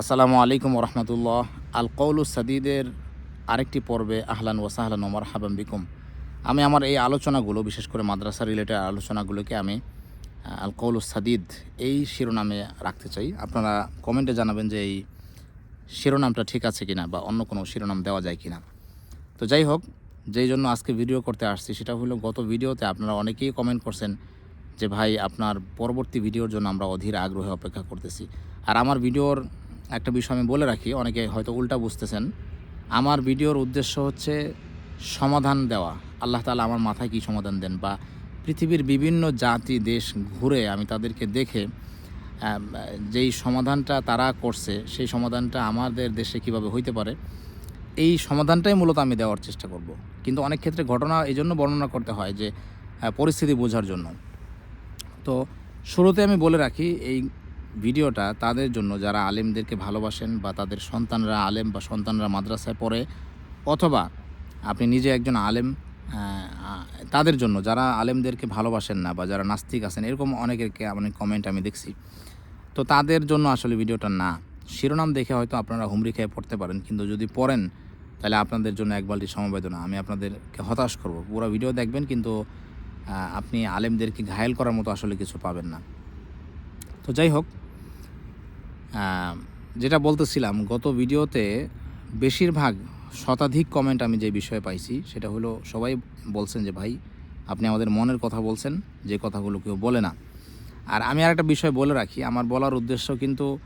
আসসালামু আলাইকুম রহমতুল্লাহ আল কৌলু সাদিদের আরেকটি পর্বে আহলান ওয়াসাহলান ওমর হাবাম বিকুম। আমি আমার এই আলোচনাগুলো, বিশেষ করে মাদ্রাসা রিলেটেড আলোচনাগুলোকে আমি আল কৌলু সাদিদ এই শিরোনামে রাখতে চাই। আপনারা কমেন্টে জানাবেন যে এই শিরোনামটা ঠিক আছে কিনা বা অন্য কোনো শিরোনাম দেওয়া যায় কিনা। তো যাই হোক, যেই জন্য আজকে ভিডিও করতে আসছি সেটা হলো গত ভিডিওতে আপনারা অনেকেই কমেন্ট করছেন যে ভাই আপনার পরবর্তী ভিডিওর জন্য আমরা অধীর আগ্রহে অপেক্ষা করতেছি। আর আমার ভিডিওর একটা বিষয় আমি বলে রাখি, অনেকে হয়তো উল্টা বুঝতেছেন। আমার ভিডিওর উদ্দেশ্য হচ্ছে সমাধান দেওয়া। আল্লাহ তালা আমার মাথায় কী সমাধান দেন বা পৃথিবীর বিভিন্ন জাতি, দেশ ঘুরে আমি তাদেরকে দেখে যেই সমাধানটা তারা করছে, সেই সমাধানটা আমাদের দেশে কীভাবে হইতে পারে, এই সমাধানটাই মূলত আমি দেওয়ার চেষ্টা করব। কিন্তু অনেক ক্ষেত্রে ঘটনা এই জন্য বর্ণনা করতে হয় যে পরিস্থিতি বোঝার জন্য। তো শুরুতে আমি বলে রাখি, এই ভিডিওটা তাদের জন্য যারা আলেমদেরকে ভালোবাসেন বা তাদের সন্তানরা আলেম বা সন্তানরা মাদ্রাসায় পড়ে, অথবা আপনি নিজে একজন আলেম তাদের জন্য যারা আলেমদেরকে ভালোবাসেন না বা যারা নাস্তিক আছেন, এরকম অনেকেরকে অনেক কমেন্ট আমি দেখছি। তো তাদের জন্য আসলে ভিডিওটা না। শিরোনাম দেখে হয়তো আপনারা হুমড়ি খেয়ে পড়তে পারেন, কিন্তু যদি পড়েন, তাহলে আপনাদের জন্য এক বালতি সমবেদনা। আমি আপনাদেরকে হতাশ করব। পুরো ভিডিও দেখবেন, কিন্তু আপনি আলেমদেরকে ঘায়েল করার মতো আসলে কিছু পাবেন না। তো যাই হোক যেটা বলতেছিলাম, গত ভিডিওতে বেশিরভাগ শতাধিক কমেন্ট আমি যে বিষয়ে পাইছি, সেটা হলো সবাই বলছেন যে, ভাই, আপনি আমাদের মনের কথা বলছেন, যে কথাগুলো কেউ বলে না। আর আমি আর একটা বিষয় বলে রাখি, আমার বলার উদ্দেশ্য কিন্তু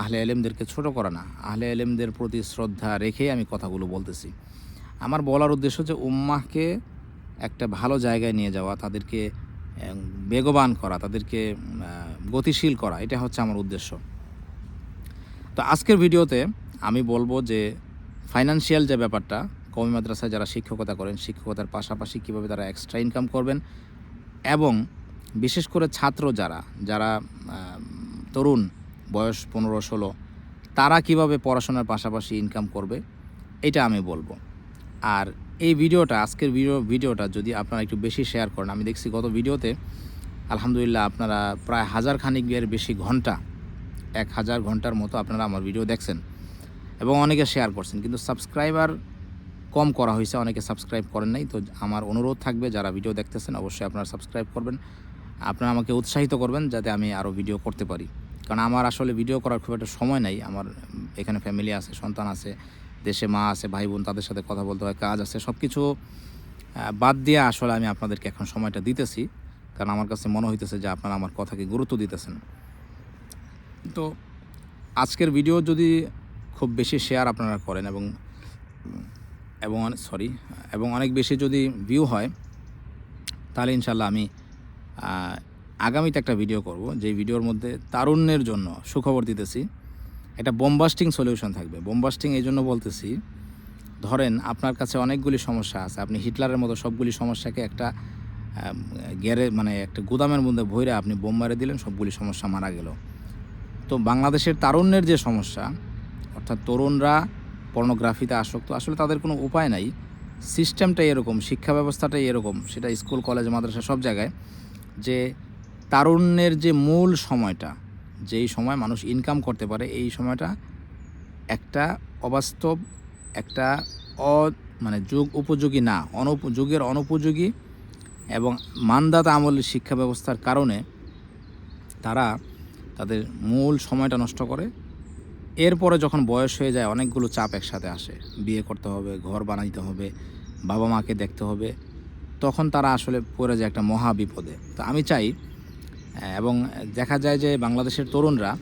আহলে আলেমদেরকে ছোট করা না। আহলে আলেমদের প্রতি শ্রদ্ধা রেখেই আমি কথাগুলো বলতেছি। আমার বলার উদ্দেশ্য যে, উম্মাহকে একটা ভালো জায়গায় নিয়ে যাওয়া, তাদেরকে বেগবান করা, তাদেরকে গতিশীল করা, এটা হচ্ছে আমার উদ্দেশ্য। তো আজকের ভিডিওতে আমি বলব যে ফাইনান্সিয়াল যে ব্যাপারটা কমি মাদ্রাসায় যারা শিক্ষকতা করেন, শিক্ষকতার পাশাপাশি কীভাবে তারা এক্সট্রা ইনকাম করবেন এবং বিশেষ করে ছাত্র যারা যারা তরুণ, বয়স পনেরো ষোলো, তারা কীভাবে পড়াশোনার পাশাপাশি ইনকাম করবে, এটা আমি বলব। আর এই ভিডিওটা, আজকের ভিডিও, ভিডিওটা যদি আপনারা একটু বেশি শেয়ার করেন, আমি দেখছি গত ভিডিওতে, আলহামদুলিল্লাহ আপনারা প্রায় হাজার খানিক এর বেশি ঘণ্টা এক হাজার ঘণ্টার মতো আপনারা আমার ভিডিও দেখছেন এবং অনেকে শেয়ার করছেন, কিন্তু সাবস্ক্রাইবার কম করা হয়েছে, অনেকে সাবস্ক্রাইব করেন নাই। তো আমার অনুরোধ থাকবে, যারা ভিডিও দেখতেছেন, অবশ্যই আপনারা সাবস্ক্রাইব করবেন। আপনারা আমাকে উৎসাহিত করবেন যাতে আমি আরও ভিডিও করতে পারি। কারণ আমার আসলে ভিডিও করার খুব একটা সময় নাই। আমার এখানে ফ্যামিলি আছে, সন্তান আছে, দেশে মা আছে, ভাই বোন, তাদের সাথে কথা বলতে হয়, কাজ আছে সব কিছু বাদ দিয়ে আসলে আমি আপনাদেরকে এখন সময়টা দিতেছি। কারণ আমার কাছে মনে হইতেছে যে আপনারা আমার কথাকে গুরুত্ব দিতেছেন। তো আজকের ভিডিও যদি খুব বেশি শেয়ার আপনারা করেন এবং এবং সরি এবং অনেক বেশি যদি ভিউ হয়, তাহলে ইনশাল্লাহ আমি আগামীতে একটা ভিডিও করব। যে ভিডিওর মধ্যে তারুণ্যের জন্য সুখবর দিতেছি। একটা বোমবাস্টিং সলিউশন থাকবে। বোমবাস্টিং এই জন্য বলতেছি, ধরেন আপনার কাছে অনেকগুলি সমস্যা আছে। আপনি হিটলারের মতো সবগুলি সমস্যাকে একটা গ্যারে মানে একটা গুদামের মধ্যে ভইরা আপনি বোম মারে দিলেন, সবগুলি সমস্যা মারা গেল। তো বাংলাদেশের তারুণ্যের যে সমস্যা, অর্থাৎ তরুণরা পর্নোগ্রাফিতে আসক্ত, আসলে তাদের কোনো উপায় নাই। সিস্টেমটাই এরকম, শিক্ষা ব্যবস্থাটাই এরকম, সেটা স্কুল, কলেজ, মাদ্রাসা, সব জায়গায়, যে তারুণ্যের যে মূল সময়টা, যেই সময় মানুষ ইনকাম করতে পারে, এই সময়টা একটা অবাস্তব, একটা অ মানে যুগ উপযোগী না, অনুপ, যুগের অনুপযোগী এবং মানদাতা আমলের শিক্ষা ব্যবস্থার কারণে তারা তাদের মূল সময়টা নষ্ট করে। এরপরে যখন বয়স হয়ে যায়, অনেকগুলো চাপ একসাথে আসে। বিয়ে করতে হবে, ঘর বানাইতে হবে, বাবা মাকে দেখতে হবে। তখন তারা আসলে পড়ে যায় একটা মহা বিপদে। তো আমি চাই এবং দেখা যায় যে বাংলাদেশের তরুণরা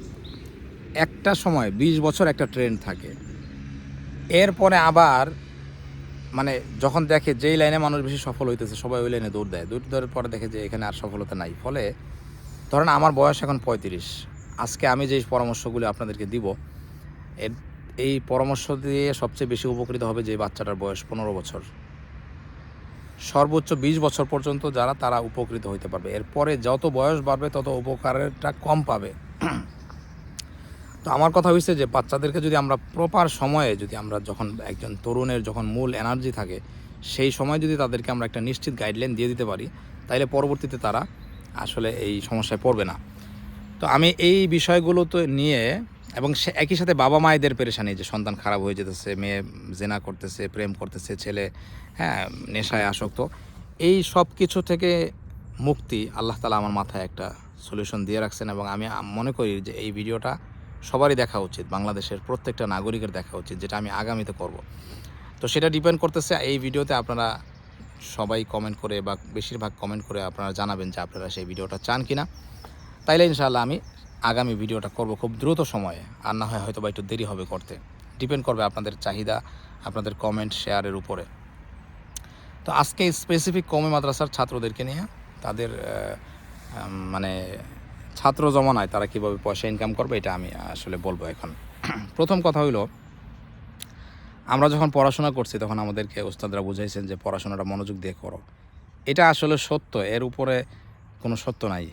একটা সময় ২০ বছর একটা ট্রেন্ড থাকে। এরপরে আবার মানে যখন দেখে যেই লাইনে মানুষ বেশি সফল হইতেছে, সবাই ওই লাইনে দৌড় দেয়। দৌড় দেওয়ার পরে দেখে যে এখানে আর সফলতা নাই। ফলে, ধরেন আমার বয়স এখন পঁয়ত্রিশ। আজকে আমি যেই পরামর্শগুলো আপনাদেরকে দিব, এর, এই পরামর্শ দিয়ে সবচেয়ে বেশি উপকৃত হবে যে বাচ্চাটার বয়স পনেরো বছর। সর্বোচ্চ বিশ বছর পর্যন্ত যারা, তারা উপকৃত হইতে পারবে। এরপরে যত বয়স বাড়বে, তত উপকারেরটা কম পাবে। তো আমার কথা হয়েছে যে বাচ্চাদেরকে যদি আমরা প্রপার সময়ে যদি আমরা যখন একজন তরুণের যখন মূল এনার্জি থাকে, সেই সময় যদি তাদেরকে আমরা একটা নিশ্চিত গাইডলাইন দিয়ে দিতে পারি, তাইলে পরবর্তীতে তারা আসলে এই সমস্যায় পড়বে না। তো আমি এই বিষয়গুলো তো নিয়ে এবং সে একই সাথে বাবা মায়েদের পেরেশানি, যে সন্তান খারাপ হয়ে যেতেছে, মেয়ে জেনা করতেছে, প্রেম করতেছে, ছেলে হ্যাঁ নেশায় আসক্ত, এই সব কিছু থেকে মুক্তি আল্লাহ তালা আমার মাথায় একটা সলিউশন দিয়ে রাখছেন এবং আমি মনে করি যে এই ভিডিওটা সবারই দেখা উচিত, বাংলাদেশের প্রত্যেকটা নাগরিকের দেখা উচিত, যেটা আমি আগামীতে করব। তো সেটা ডিপেন্ড করতেছে, এই ভিডিওতে আপনারা সবাই কমেন্ট করে বা বেশিরভাগ কমেন্ট করে আপনারা জানাবেন যে আপনারা সেই ভিডিওটা চান কিনা। তাইলে ইনশাআল্লাহ আমি আগামী ভিডিওটা করব খুব দ্রুত সময়ে। আর না হয় হয়তো বা একটু দেরি হবে করতে। ডিপেন্ড করবে আপনাদের চাহিদা, আপনাদের কমেন্ট শেয়ারের উপরে। তো আজকে স্পেসিফিক কমে মাদ্রাসার ছাত্রদেরকে নিয়ে তাদের মানে ছাত্র জমানায় তারা কীভাবে পয়সা ইনকাম করবে এটা আমি আসলে বলব এখন। প্রথম কথা হইল, আমরা যখন পড়াশোনা করছি তখন আমাদেরকে ওস্তাদরা বুঝাইছেন যে পড়াশোনাটা মনোযোগ দিয়ে করো। এটা আসলে সত্য, এর উপরে কোনো সত্য নাই।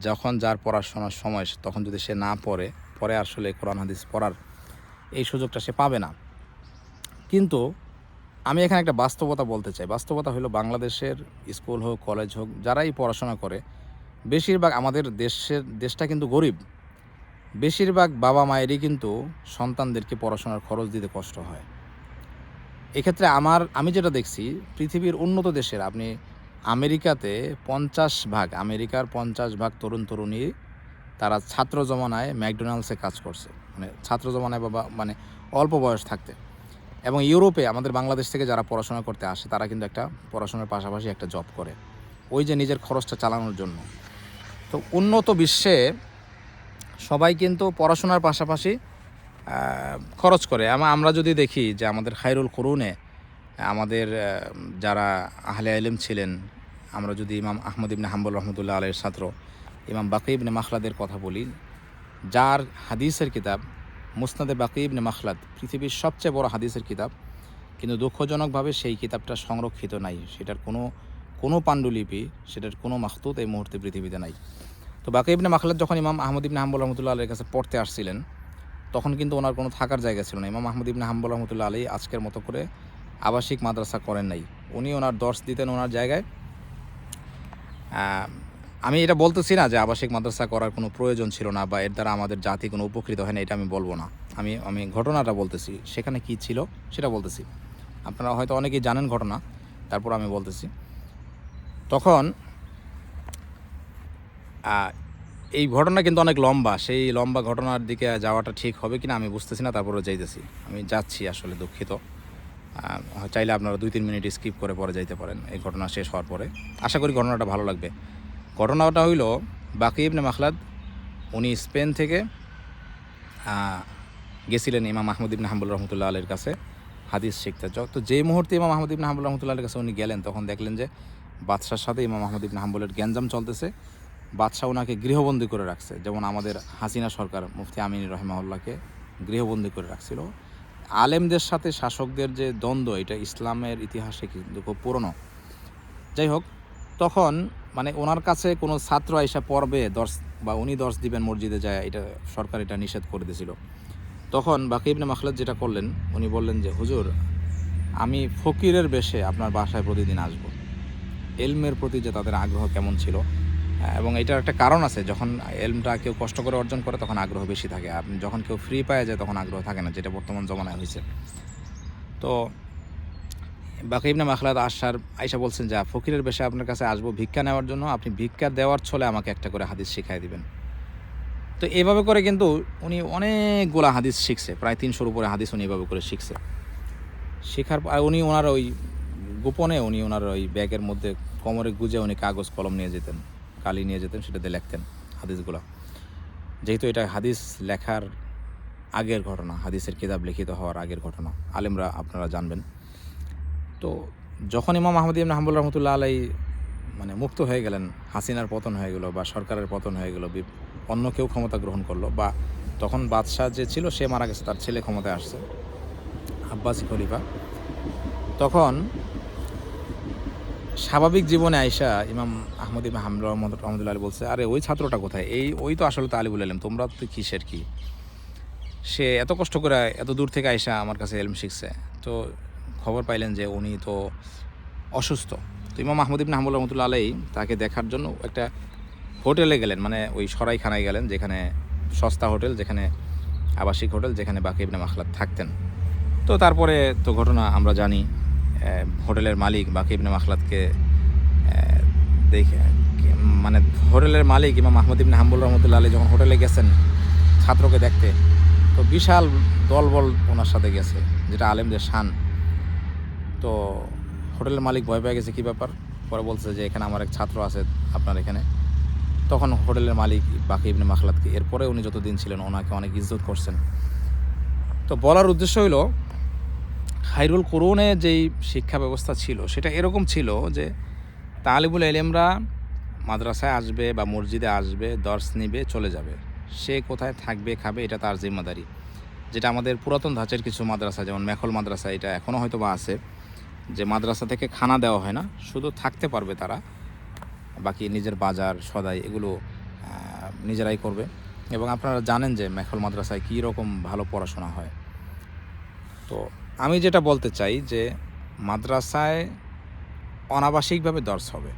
যখন যার পড়াশোনার সময় তখন যদি সে না পড়ে, পরে আসলে কোরআন হাদিস পড়ার এই সুযোগটা সে পাবে না। কিন্তু আমি এখানে একটা বাস্তবতা বলতে চাই। বাস্তবতা হলো বাংলাদেশের স্কুল হোক, কলেজ হোক, যারাই পড়াশোনা করে, বেশিরভাগ আমাদের দেশের দেশটা কিন্তু গরিব। বেশিরভাগ বাবা মায়েরই কিন্তু সন্তানদেরকে পড়াশোনার খরচ দিতে কষ্ট হয়। এক্ষেত্রে আমার আমি যেটা দেখছি, পৃথিবীর উন্নত দেশের আপনি আমেরিকাতে পঞ্চাশ ভাগ, আমেরিকার পঞ্চাশ ভাগ তরুণ তরুণী তারা ছাত্র জমানায় ম্যাকডোনাল্ডসে কাজ করছে। মানে ছাত্র জমানায় বাবা মানে অল্প বয়স থাকতে। এবং ইউরোপে, আমাদের বাংলাদেশ থেকে যারা পড়াশোনা করতে আসে, তারা কিন্তু একটা পড়াশোনার পাশাপাশি একটা জব করে। ওই যে নিজের খরচটা চালানোর জন্য। তো উন্নত বিশ্বে সবাই কিন্তু পড়াশোনার পাশাপাশি খরচ করে। আমা- আমরা যদি দেখি যে আমাদের খায়রুল করুনে আমাদের যারা আহলে আলিম ছিলেন, আমরা যদি ইমাম আহমদ ইবনে হাম্বুল রহমতুল্লাহ আলের ছাত্র, ইমাম বাকি ইবনে মাখলাদের কথা বলি, যার হাদিসের কিতাব, মুসনাদে বাকি ইবনে মাখলাদ, পৃথিবীর সবচেয়ে বড় হাদিসের কিতাব, কিন্তু দুঃখজনকভাবে সেই কিতাবটা সংরক্ষিত নাই। সেটার কোনো কোনো পাণ্ডুলিপি, সেটার কোনো মাখতুত এই মুহূর্তে পৃথিবীতে নাই। তো বাকি ইবনে মাখলাদ যখন ইমাম আহমদ ইবনে হাম্বুল রহমতুল্লাহ আলের কাছে পড়তে আসছিলেন, তখন কিন্তু ওনার কোনো থাকার জায়গা ছিল না। ইমাম আহমদ ইবনে হাম্বুল রহমতুল্লাহ আলী আজকের মতো করে আবাসিক মাদ্রাসা করেন নাই। উনি ওনার দর্শ দিতেন ওনার জায়গায়। আমি এটা বলতেছি না যে আবাসিক মাদ্রাসা করার কোনো প্রয়োজন ছিল না বা এর দ্বারা আমাদের জাতি কোনো উপকৃত হয় না, এটা আমি বলব না। আমি আমি ঘটনাটা বলতেছি, সেখানে কি ছিল সেটা বলতেছি। আপনারা হয়তো অনেকেই জানেন ঘটনা, তারপর আমি বলতেছি। তখন এই ঘটনা কিন্তু অনেক লম্বা, সেই লম্বা ঘটনার দিকে যাওয়াটা ঠিক হবে কিনা আমি বুঝতেছি না তারপরে যাইতেছি। আমি যাচ্ছি আসলে দুঃখিত। চাইলে আপনারা দুই, তিন মিনিট স্কিপ করে পরে যাইতে পারেন। এই ঘটনা শেষ হওয়ার পরে। আশা করি ঘটনাটা ভালো লাগবে। ঘটনাটা হইল, বাকি ইবনে মাখলাদ, উনি স্পেন থেকে গেছিলেন ইমাম মাহমুদ ইবনে হাম্বুল রহমতুল্লাহ আলের কাছে, হাদিস শিখতে। তো যেই মুহূর্তে ইমাম মাহমুদ ইবনে হাম্বুল রহমতুল্লাহ আলের কাছে উনি গেলেন, তখন দেখলেন যে বাদশার সাথে ইমাম মাহমুদ ইবনে হাম্বুলের গ্যাঞ্জাম চলতেছে। বাদশাহ ওনাকে গৃহবন্দী করে রাখছে। যেমন আমাদের হাসিনা সরকার মুফতি আমিন রহমাউল্লাহকে গৃহবন্দী করে রাখছিল। আলেমদের সাথে শাসকদের যে দ্বন্দ্ব, এটা ইসলামের ইতিহাসে কিন্তু খুব পুরনো। যাই হোক, তখন মানে ওনার কাছে কোনো ছাত্র আইসা পড়বে, দর্শ বা উনি দর্শ দিবেন মসজিদে যায়, এটা সরকার এটা নিষেধ করে দিয়েছিল। তখন বাকি ইবনে মাখলাদ যেটা করলেন, উনি বললেন যে, হুজুর, আমি ফকিরের বেশে আপনার বাসায় প্রতিদিন আসব। এলমের প্রতি যে তাদের আগ্রহ কেমন ছিল এবং এটার একটা কারণ আছে, যখন এলমটা কেউ কষ্ট করে অর্জন করে, তখন আগ্রহ বেশি থাকে। আপনি যখন কেউ ফ্রি পায় যায়, তখন আগ্রহ থাকে না, যেটা বর্তমান জমানায় হয়েছে। তো, বাকি ইবনে মাখলাদ আশার আইসা বলছেন যে ফকিরের বেশে আপনার কাছে আসব ভিক্ষা নেওয়ার জন্য, আপনি ভিক্ষা দেওয়ার ছলে আমাকে একটা করে হাদিস শিখাই দিবেন। তো এভাবে করে কিন্তু উনি অনেকগুলা হাদিস শিখছে, প্রায় তিনশোর উপরে হাদিস উনি এভাবে করে শিখছে। শেখার পর, আর উনি ওনার ওই গোপনে, উনি ওনার ওই ব্যাগের মধ্যে, কোমরে গুজে উনি কাগজ কলম নিয়ে যেতেন। কালি নিয়ে যেতেন, সেটাতে লিখতেন হাদিসগুলো। যেহেতু এটা হাদিস লেখার আগের ঘটনা, হাদিসের কিতাব লিখিত হওয়ার আগের ঘটনা, আলেমরা আপনারা জানবেন। তো যখন ইমাম আহমদ ইবনে হাম্বুল রহমতুল্লাহ আলাই মানে মুক্ত হয়ে গেলেন, হাসিনার পতন হয়ে গেল বা সরকারের পতন হয়ে গেল অন্য কেউ ক্ষমতা গ্রহণ করল বা তখন বাদশাহ যে ছিল, সে মারা গেছে, তার ছেলে ক্ষমতায় আসছে, আব্বাসি খলিফা। তখন স্বাভাবিক জীবনে আইসা ইমাম আহমদ ইমাম হামদ রহমদুল্লাহ বলছে, আরে, ওই ছাত্রটা কোথায়? এই, ওই তো আসলে তালিবুল আলম, তোমরা তো কিসের কি? সে এত কষ্ট করে এত দূর থেকে আইসা আমার কাছে এলম শিখছে। তো খবর পাইলেন যে উনি তো অসুস্থ। তো ইমাম আহমদ ইবনে হামুল রহমতুল্লাহ আলাই তাকে দেখার জন্য একটা হোটেলে গেলেন মানে ওই সরাইখানায় গেলেন, যেখানে সস্তা হোটেল, যেখানে আবাসিক হোটেল, যেখানে বাকি ইবনে মাখলাদ থাকতেন। তো তারপরে তো ঘটনা আমরা জানি হোটেলের মালিক বাকি ইবনে মাখলাদকে দেখে মানে হোটেলের মালিক ইমাম মাহমুদ ইবনে হাম্বুল রহমতুল্লাহ আলী যখন হোটেলে গেছেন ছাত্রকে দেখতে, তো বিশাল দলবল ওনার সাথে গেছে, যেটা আলেমদের শান। তো হোটেলের মালিক ভয় পেয়ে গেছে, কী ব্যাপার? পরে বলছে যে এখানে আমার এক ছাত্র আছে আপনার এখানে। তখন হোটেলের মালিক বাকি ইবনে মাখলাদকে এরপরে উনি যতদিন ছিলেন ওনাকে অনেক ইজ্জত করছেন। তো বলার উদ্দেশ্য হইল খাইরুল করুনে যেই শিক্ষা ব্যবস্থা ছিল, সেটা এরকম ছিল যে তালিবুল এলেমরা মাদ্রাসায় আসবে বা মসজিদে আসবে, দর্শ নিবে, চলে যাবে। সে কোথায় থাকবে, খাবে, এটা তার জিম্মাদারি। যেটা আমাদের পুরাতন ধাঁচের কিছু মাদ্রাসা, যেমন মেখল মাদ্রাসা, এটা এখনও হয়তো বা আছে, যে মাদ্রাসা থেকে খানা দেওয়া হয় না, শুধু থাকতে পারবে তারা, বাকি নিজের বাজার, সদাই, এগুলো নিজেরাই করবে। এবং আপনারা জানেন যে মেখল মাদ্রাসায় কী রকম ভালো পড়াশোনা হয়। তো আমি যেটা বলতে চাই যে মাদ্রাসায় অনাবাসিকভাবে দর্শ হবে,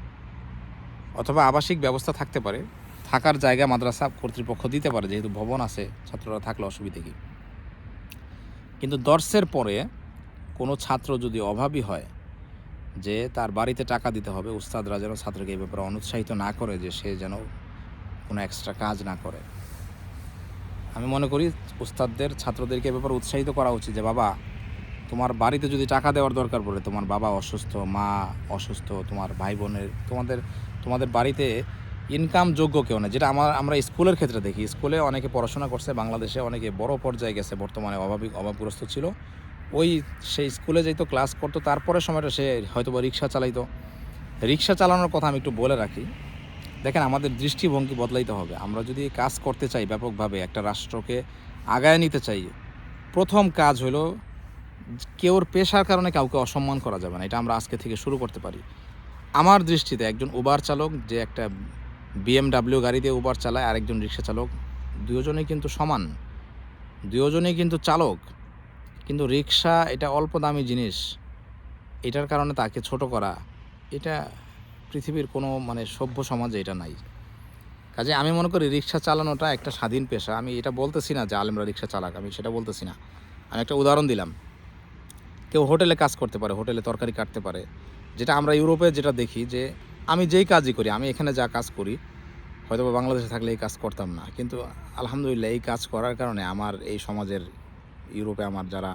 অথবা আবাসিক ব্যবস্থা থাকতে পারে। থাকার জায়গা মাদ্রাসা কর্তৃপক্ষ দিতে পারে, যেহেতু ভবন আছে, ছাত্ররা থাকলে অসুবিধে কী? কিন্তু দর্শের পরে কোনো ছাত্র যদি অভাবী হয় যে তার বাড়িতে টাকা দিতে হবে, উস্তাদরা যেন ছাত্রকে এই ব্যাপারে অনুৎসাহিত না করে যে সে যেন কোনো এক্সট্রা কাজ না করে। আমি মনে করি উস্তাদদের, ছাত্রদেরকে এ ব্যাপারে উৎসাহিত করা উচিত যে, বাবা তোমার বাড়িতে যদি টাকা দেওয়ার দরকার পড়ে, তোমার বাবা অসুস্থ, মা অসুস্থ, তোমার ভাই বোনের, তোমাদের তোমাদের বাড়িতে ইনকাম যোগ্য কেউ না যেটা আমার, আমরা স্কুলের ক্ষেত্রে দেখি, স্কুলে অনেকে পড়াশোনা করছে, বাংলাদেশে অনেকে বড় পর্যায়ে গেছে, বর্তমানে অভাবিক অভাবগ্রস্ত ছিল। ওই সেই স্কুলে যেত ক্লাস করতো, তারপরে সময়টা সে হয়তো বা রিক্সা চালাইতো। রিক্সা চালানোর কথা আমি একটু বলে রাখি। দেখেন, আমাদের দৃষ্টিভঙ্গি বদলাইতে হবে। আমরা যদি কাজ করতে চাই ব্যাপকভাবে, একটা রাষ্ট্রকে আগায় নিতে চাই, প্রথম কাজ হলো কেউর পেশার কারণে কাউকে অসম্মান করা যাবে না, এটা আমরা আজকে থেকে শুরু করতে পারি। আমার দৃষ্টিতে একজন উবার চালক, যে একটা বিএমডাব্লিউ গাড়ি দিয়ে উবার চালায়, আরেকজন রিক্সা চালক, দুজনেই কিন্তু সমান। দুজনেই কিন্তু চালক। কিন্তু রিক্সা এটা অল্প দামি জিনিস। এটার কারণে তাকে ছোট করা, এটা পৃথিবীর কোনো মানে সভ্য সমাজে এটা নাই। কাজে আমি মনে করি রিক্সা চালানোটা একটা স্বাধীন পেশা। আমি এটা বলতেছি না যে আলেমরা রিক্সা চালাক, আমি সেটা বলতেছি না। আমি একটা উদাহরণ দিলাম। কেউ হোটেলে কাজ করতে পারে, হোটেলে তরকারি কাটতে পারে। যেটা আমরা ইউরোপে যেটা দেখি যে, আমি যেই কাজই করি, আমি এখানে যা কাজ করি হয়তো বাংলাদেশে থাকলে এই কাজ করতাম না। কিন্তু আলহামদুলিল্লাহ এই কাজ করার কারণে আমার এই সমাজের, ইউরোপে আমার যারা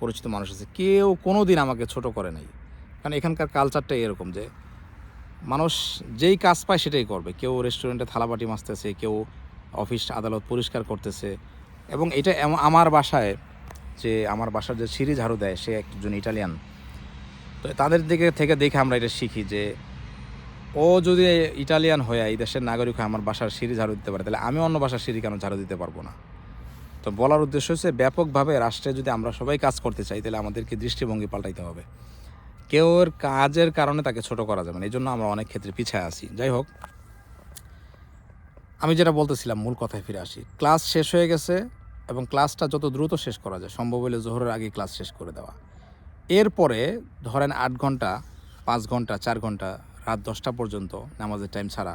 পরিচিত মানুষ আছে, কেউ কোনো দিন আমাকে ছোট করে নাই। কারণ এখানকার কালচারটাই এরকম যে, মানুষ যেই কাজ পায় সেটাই করবে। কেউ রেস্টুরেন্টে থালাবাটি মাজতেছে, কেউ অফিস আদালত পরিষ্কার করতেছে। এবং এটা আমার বাসায় যে আমার বাসার যে সিঁড়ি ঝাড়ু দেয়, সে একজন ইটালিয়ান। তো তাদের দিকে থেকে দেখে আমরা এটা শিখি যে ও যদি ইটালিয়ান হয়ে এই দেশের নাগরিক হয়ে আমার বাসার সিঁড়ি ঝাড়ু দিতে পারে, তাহলে আমি অন্য বাসার সিঁড়ি কেন ঝাড়ু দিতে পারব না? তো বলার উদ্দেশ্য হচ্ছে ব্যাপকভাবে রাষ্ট্রে যদি আমরা সবাই কাজ করতে চাই, তাহলে আমাদেরকে দৃষ্টিভঙ্গি পাল্টাইতে হবে। কেউ ওর কাজের কারণে তাকে ছোট করা যাবে না, এই জন্য আমরা অনেক ক্ষেত্রে পিছিয়ে আসি যাই হোক, আমি যেটা বলতেছিলাম, মূল কথায় ফিরে আসি। ক্লাস শেষ হয়ে গেছে এবং ক্লাসটা যত দ্রুত শেষ করা যায়, সম্ভব হলে জোহরের আগে ক্লাস শেষ করে দেওয়া। এরপরে ধরেন আট ঘণ্টা, পাঁচ ঘণ্টা, চার ঘণ্টা, রাত দশটা পর্যন্ত নামাজের টাইম ছাড়া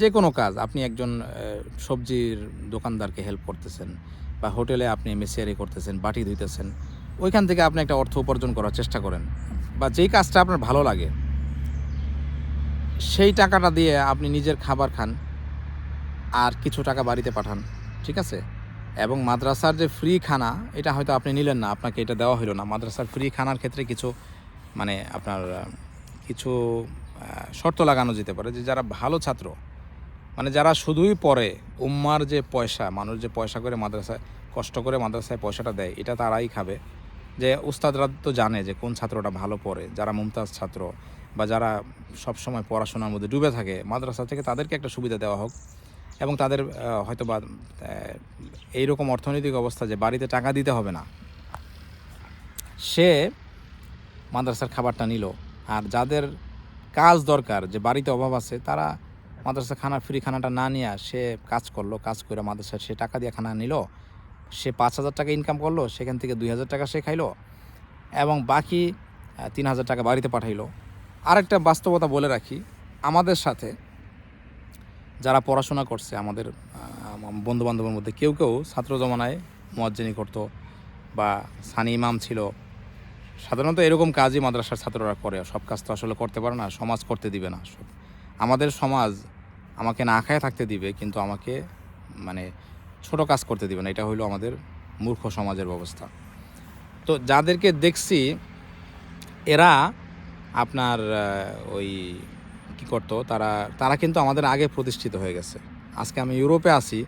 যে কোনো কাজ, আপনি একজন সবজির দোকানদারকে হেল্প করতেছেন বা হোটেলে আপনি মেসিয়ারি করতেছেন, বাটি ধুইতেছেন, ওইখান থেকে আপনি একটা অর্থ উপার্জন করার চেষ্টা করেন বা যেই কাজটা আপনার ভালো লাগে, সেই টাকাটা দিয়ে আপনি নিজের খাবার খান আর কিছু টাকা বাড়িতে পাঠান, ঠিক আছে? এবং মাদ্রাসার যে ফ্রি খানা, এটা হয়তো আপনি নিলেন না, আপনাকে এটা দেওয়া হলো না। মাদ্রাসার ফ্রি খানার ক্ষেত্রে কিছু মানে আপনার কিছু শর্ত লাগানো যেতে পারে যে যারা ভালো ছাত্র মানে যারা শুধুই পড়ে, উম্মার যে পয়সা, মানুষ যে পয়সা করে মাদ্রাসায়, কষ্ট করে মাদ্রাসায় পয়সাটা দেয়, এটা তারাই খাবে। যে উস্তাদরা তো জানে যে কোন ছাত্রটা ভালো পড়ে, যারা মুমতাজ ছাত্র বা যারা সবসময় পড়াশোনার মধ্যে ডুবে থাকে, মাদ্রাসা থেকে তাদেরকে একটা সুবিধা দেওয়া হোক। এবং তাদের হয়তো বা এইরকম অর্থনৈতিক অবস্থা যে বাড়িতে টাকা দিতে হবে না। সে মাদ্রাসার খাবারটা নিল। আর যাদের কাজ দরকার, যে বাড়িতে অভাব আছে, তারা মাদ্রাসা খানা, ফ্রি খানাটা না নিয়ে সে কাজ করল, কাজ করে মাদ্রাসায় সে টাকা দিয়ে খানা নিল। সে পাঁচ হাজার টাকা ইনকাম করল, সেখান থেকে দুই হাজার টাকা সে খাইলো এবং বাকি তিন হাজার টাকা বাড়িতে পাঠাইলো। আরেকটা বাস্তবতা বলে রাখি, আমাদের সাথে যারা পড়াশোনা করছে আমাদের আহ, বন্ধু বান্ধবের মধ্যে কেউ কেউ ছাত্র জমানায় মোয়াজ্জেনি করতো বা সানি ইমাম ছিল। সাধারণত এরকম কাজই মাদ্রাসার ছাত্ররা করে। সব কাজ তো আসলে করতে পারে না সমাজ করতে দিবে না আমাদের সমাজ আমাকে না খায় থাকতে দিবে কিন্তু আমাকে মানে ছোট কাজ করতে দিবে না। এটা হলো আমাদের মূর্খ সমাজের ব্যবস্থা। তো যাদেরকে দেখছি এরা আপনার ওই কী করতো, তারা তারা কিন্তু আমাদের আগে প্রতিষ্ঠিত হয়ে গেছে। আজকে আমি ইউরোপে আছি,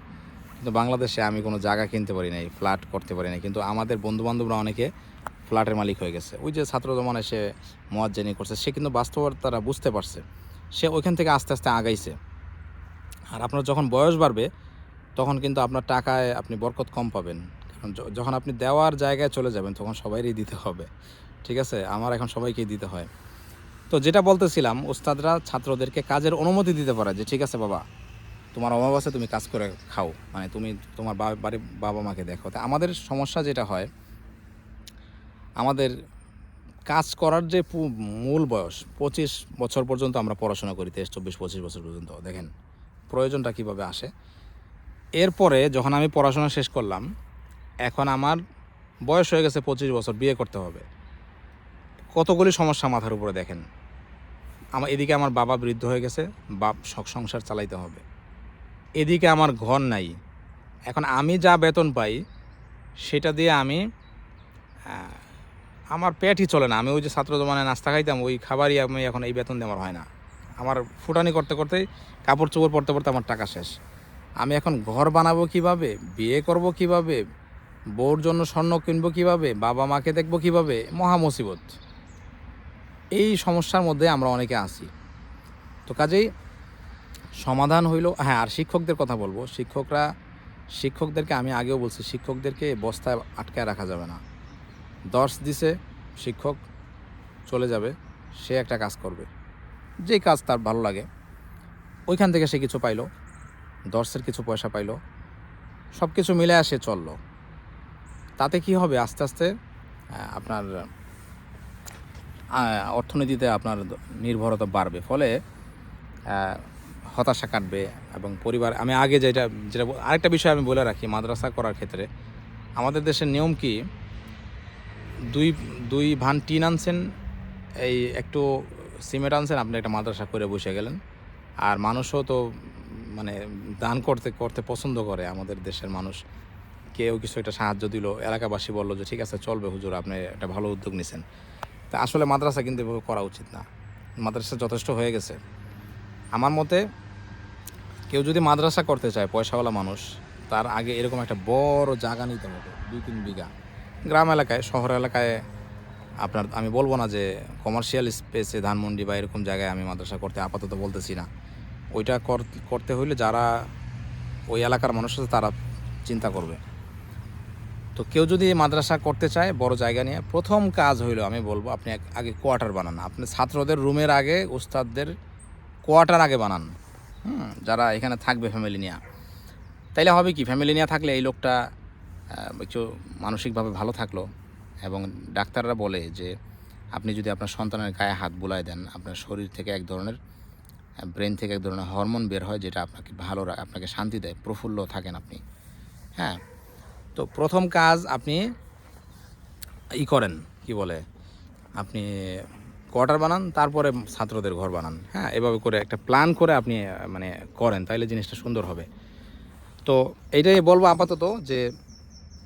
কিন্তু বাংলাদেশে আমি কোনো জায়গা কিনতে পারি নাই, ফ্ল্যাট করতে পারি নাই, কিন্তু আমাদের বন্ধুবান্ধবরা অনেকে ফ্ল্যাটের মালিক হয়ে গেছে। ওই যে ছাত্র জমানায় সে মোয়াজ্জেনি করছে, সে কিন্তু বাস্তবতা তারা বুঝতে পারছে। সে ওইখান থেকে আস্তে আস্তে আগাইছে। আর আপনার যখন বয়স বাড়বে, তখন কিন্তু আপনার টাকায় আপনি বরকত কম পাবেন। কারণ যখন আপনি দেওয়ার জায়গায় চলে যাবেন, তখন সবাইরই দিতে হবে। ঠিক আছে? আমার এখন সবাইকেই দিতে হয়। তো যেটা বলতেছিলাম, ওস্তাদরা ছাত্রদেরকে কাজের অনুমতি দিতে পারে যে, ঠিক আছে বাবা, তোমার অভাব আছে, তুমি কাজ করে খাও। মানে তুমি তোমার বাড়ি বাবা মাকে দেখো। তা আমাদের সমস্যা যেটা হয়, আমাদের কাজ করার যে মূল বয়স, পঁচিশ বছর পর্যন্ত আমরা পড়াশোনা করি, তেইশ, চব্বিশ, পঁচিশ বছর পর্যন্ত। দেখেন, প্রয়োজনটা কীভাবে আসে? এরপরে যখন আমি পড়াশোনা শেষ করলাম, এখন আমার বয়স হয়ে গেছে পঁচিশ বছর, বিয়ে করতে হবে। কতগুলি সমস্যা মাথার উপরে দেখেন। আমার, এদিকে আমার বাবা বৃদ্ধ হয়ে গেছে, বাপ সব সংসার চালাইতে হবে। এদিকে আমার ঘর নাই। এখন আমি যা বেতন পাই, সেটা দিয়ে আমি আমার পেটই চলে না। আমি ওই যে ছাত্র জমানায় নাস্তা খাইতাম, ওই খাবারই আমি এখন এই বেতন আমার হয় না। আমার ফুটানি করতে করতেই কাপড় চোপড় পরতে পরতে আমার টাকা শেষ। আমি এখন ঘর বানাবো কীভাবে, বিয়ে করব কীভাবে, বউর জন্য স্বর্ণ কিনবো কীভাবে, বাবা মাকে দেখব কীভাবে, মহা মুসিবত। এই সমস্যার মধ্যে আমরা অনেকে আছি। তো কাজেই সমাধান হইল হ্যাঁ আর শিক্ষকদের কথা বলব। শিক্ষকরা, শিক্ষকদেরকে আমি আগেও বলছি, শিক্ষকদেরকে বস্তায় আটকায় রাখা যাবে না। দর্শ দিছে, শিক্ষক চলে যাবে, সে একটা কাজ করবে। যে কাজ তার ভালো লাগে, ওইখান থেকে সে কিছু পাইলো দর্শের কিছু পয়সা পাইলো সব কিছু মিলে সে চলল। তাতে কি হবে? আস্তে আস্তে আপনার অর্থনীতিতে আপনার নির্ভরতা বাড়বে, ফলে হতাশা কাটবে এবং পরিবার আমি আগে যেটা যেটা আরেকটা বিষয় আমি বলে রাখি, মাদ্রাসা করার ক্ষেত্রে। আমাদের দেশের নিয়ম কি? দুই দুই ভান টিন আনছেন, এই একটু সিমেন্ট আনছেন, আপনি একটা মাদ্রাসা করে বসে গেলেন। আর মানুষও তো মানে দান করতে করতে পছন্দ করে আমাদের দেশের মানুষ। কেউ কিছু একটা সাহায্য দিল, এলাকাবাসী বলল যে, ঠিক আছে, চলবে হুজুর, আপনি একটা ভালো উদ্যোগ নিছেন। তা আসলে মাদ্রাসা কিন্তু এভাবে করা উচিত না। মাদ্রাসা যথেষ্ট হয়ে গেছে। আমার মতে কেউ যদি মাদ্রাসা করতে চায়, পয়সাওয়ালা মানুষ, তার আগে এরকম একটা বড় জায়গা নিতে হবে, দুই তিন বিঘা। গ্রাম এলাকায়, শহর এলাকায় আপনার, আমি বলব না যে কমার্শিয়াল স্পেসে ধানমন্ডি বা এরকম জায়গায় আমি মাদ্রাসা করতে আপাতত বলতেছি না। ওইটা কর- করতে হইলে যারা ওই এলাকার মানুষ আছে তারা চিন্তা করবে। তো কেউ যদি মাদ্রাসা করতে চায়, বড় জায়গা নিয়ে, প্রথম কাজ হইল, আমি বলব, আপনি আগে কোয়ার্টার বানান। আপনি ছাত্রদের রুমের আগে উস্তাদদের কোয়ার্টার আগে বানান। হুম, যারা এখানে থাকবে ফ্যামিলি নিয়ে। তাইলে হবে কি ফ্যামিলি নিয়ে থাকলে এই লোকটা একটু মানসিকভাবে ভালো থাকল এবং ডাক্তাররা বলে যে, আপনি যদি আপনার সন্তানের গায়ে হাত বুলায় দেন, আপনার শরীর থেকে এক ধরনের ব্রেন থেকে এক ধরনের হরমোন বের হয়, যেটা আপনাকে ভালো আপনাকে শান্তি দেয়, প্রফুল্ল থাকেন আপনি। হ্যাঁ তো প্রথম কাজ আপনি ই করেন, কি বলে, আপনি কোয়ার্টার বানান, তারপরে ছাত্রদের ঘর বানান হ্যাঁ? এভাবে করে একটা প্ল্যান করে আপনি মানে করেন, তাইলে জিনিসটা সুন্দর হবে। তো এইটাই বলব আপাতত যে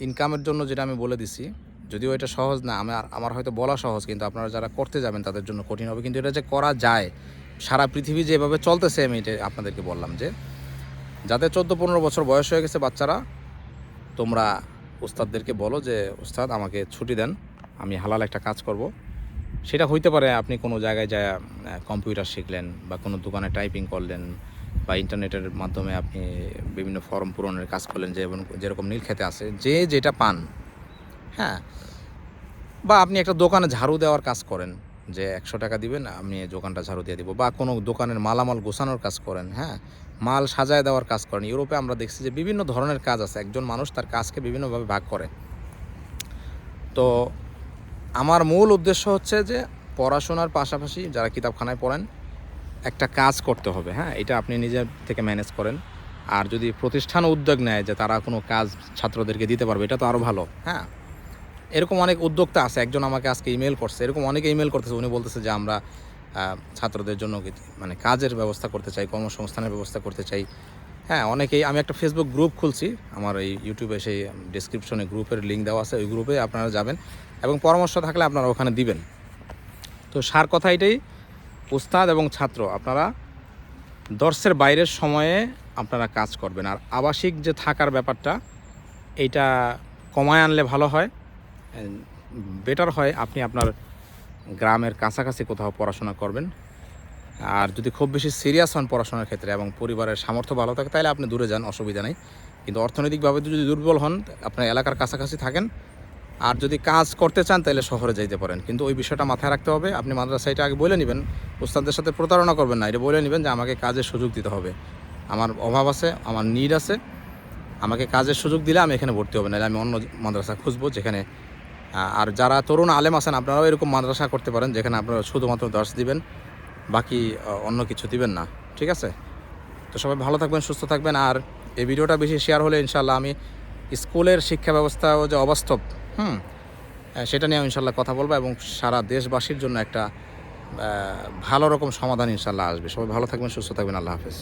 ইনকামের জন্য যেটা আমি বলে দিছি, যদিও এটা সহজ না, আমার আমার হয়তো বলা সহজ, কিন্তু আপনারা যারা করতে যাবেন তাদের জন্য কঠিন হবে, কিন্তু এটা যে করা যায়, সারা পৃথিবী যেভাবে চলতেছে, আমি এটা আপনাদেরকে বললাম যে, যাদের চোদ্দ পনেরো বছর বয়স হয়ে গেছে বাচ্চারা তোমরা উস্তাদদেরকে বলো যে, উস্তাদ, আমাকে ছুটি দেন, আমি হালাল একটা কাজ করব। সেটা হইতে পারে আপনি কোনো জায়গায় যা কম্পিউটার শিখলেন বা কোনো দোকানে টাইপিং করলেন বা ইন্টারনেটের মাধ্যমে আপনি বিভিন্ন ফর্ম পূরণের কাজ করলেন যেমন যেরকম নীল খেতে আছে, যে যেটা পান হ্যাঁ বা আপনি একটা দোকানে ঝাড়ু দেওয়ার কাজ করেন। যে একশো টাকা দিবেন, আমি দোকানটা ঝাড়ু দিয়ে দিব। বা কোনো দোকানের মালামাল গোছানোর কাজ করেন হ্যাঁ? মাল সাজায় দেওয়ার কাজ করেন। ইউরোপে আমরা দেখছি যে বিভিন্ন ধরনের কাজ আছে। একজন মানুষ তার কাজকে বিভিন্নভাবে ভাগ করে। তো আমার মূল উদ্দেশ্য হচ্ছে যে পড়াশোনার পাশাপাশি যারা কিতাবখানায় পড়েন, একটা কাজ করতে হবে হ্যাঁ? এটা আপনি নিজের থেকে ম্যানেজ করেন। আর যদি প্রতিষ্ঠান উদ্যোগ নেয় যে তারা কোনো কাজ ছাত্রদেরকে দিতে পারবে, এটা তো আরও ভালো হ্যাঁ? এরকম অনেক উদ্যোক্তা আছে, একজন আমাকে আজকে ইমেল করছে, এরকম অনেকে ইমেল করতেছে, উনি বলতেছে যে আমরা ছাত্রদের জন্য মানে কাজের ব্যবস্থা করতে চাই, কর্মসংস্থানের ব্যবস্থা করতে চাই। হ্যাঁ অনেকেই, আমি একটা ফেসবুক গ্রুপ খুলছি, আমার এই ইউটিউবে সেই ডিসক্রিপশনে গ্রুপের লিঙ্ক দেওয়া আছে, ওই গ্রুপে আপনারা যাবেন এবং পরামর্শ থাকলে আপনারা ওখানে দিবেন। তো সার কথা এটাই, উস্তাদ এবং ছাত্র, আপনারা দর্শের বাইরের সময়ে আপনারা কাজ করবেন। আর আবাসিক যে থাকার ব্যাপারটা, এইটা কমায় আনলে ভালো হয়। বেটার হয় আপনি আপনার গ্রামের কাছাকাছি কোথাও পড়াশোনা করবেন। আর যদি খুব বেশি সিরিয়াস হন পড়াশোনার ক্ষেত্রে এবং পরিবারের সামর্থ্য ভালো থাকে, তাহলে আপনি দূরে যান, অসুবিধা নেই। কিন্তু অর্থনৈতিকভাবে যদি দুর্বল হন, আপনার এলাকার কাছাকাছি থাকেন। আর যদি কাজ করতে চান, তাহলে শহরে যাইতে পারেন। কিন্তু ওই বিষয়টা মাথায় রাখতে হবে। আপনি মাদ্রাসা এটা আগে বলে নেবেন। উস্তাদদের সাথে প্রতারণা করবেন না। এটা বলে নেবেন যে, আমাকে কাজের সুযোগ দিতে হবে। আমার অভাব আছে, আমার নিড আছে। আমাকে কাজের সুযোগ দিলে আমি এখানে ভর্তি হবে। না আমি অন্য মাদ্রাসা খুঁজবো, যেখানে আর যারা তরুণ আলেম আছেন, আপনারাও এরকম মাদ্রাসা করতে পারেন, যেখানে আপনারা শুধুমাত্র দর্শ দিবেন, বাকি অন্য কিছু দিবেন না। ঠিক আছে? তো সবাই ভালো থাকবেন, সুস্থ থাকবেন, আর এই ভিডিওটা বেশি শেয়ার হলে ইনশাল্লাহ আমি স্কুলের শিক্ষা ব্যবস্থা যে অবাস্তব, হুম সেটা নিয়ে ইনশাল্লাহ কথা বলব এবং সারা দেশবাসীর জন্য একটা ভালো রকম সমাধান ইনশাল্লাহ আসবে। সবাই ভালো থাকবেন, সুস্থ থাকবেন, আল্লাহ হাফেজ।